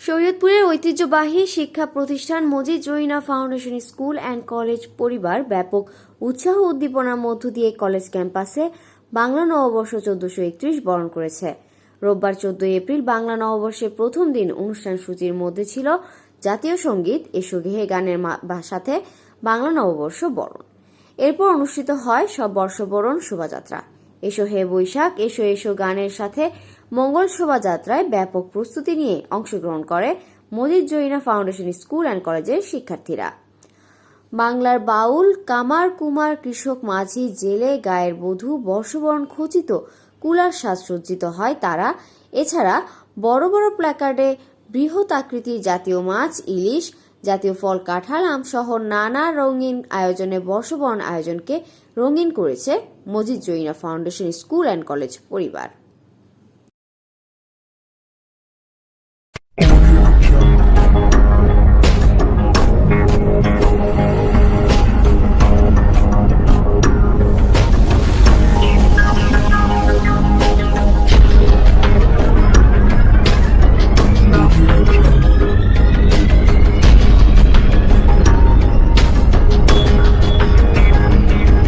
শরীয়তপুরের ঐতিহ্যবাহী শিক্ষা প্রতিষ্ঠান Majid Joyna foundation school and college পরিবার ব্যাপক উৎসাহ উদ্দীপনার মধ্য দিয়ে কলেজ ক্যাম্পাসে বাংলা নববর্ষ চোদ্দশো একত্রিশ বরণ করেছে। রোববার চোদ্দই এপ্রিল বাংলা নববর্ষের প্রথম দিন অনুষ্ঠান সূচির মধ্যে ছিল জাতীয় সংগীত এসো গেহে গানের সাথে বাংলা নববর্ষ বরণ। এরপর অনুষ্ঠিত হয় সব বর্ষবরণ শোভাযাত্রা। এসো হে বৈশাখ, এসো এসো গানের সাথে। মঙ্গল শোভাযাত্রায় ব্যাপক প্রস্তুতি নিয়ে অংশগ্রহণ করে Majid Joyna foundation school and কলেজের শিক্ষার্থীরা। বাংলার বাউল, কামার কুমার, কৃষক মাঝি, জেলে গায়ের বধূ, বর্ষবরণ খচিত, কুলার সাজসজ্জিত হয় তারা। এছাড়া বড় বড় প্ল্যাকার্ডে বৃহৎ আকৃতির জাতীয় মাছ, ইলিশ জাতীয় ফল কাঁঠাল আম সহ নানা রঙিন আয়োজনে বর্ষবরণ আয়োজনকে রঙিন করেছে Majid Joyna foundation school and college পরিবার।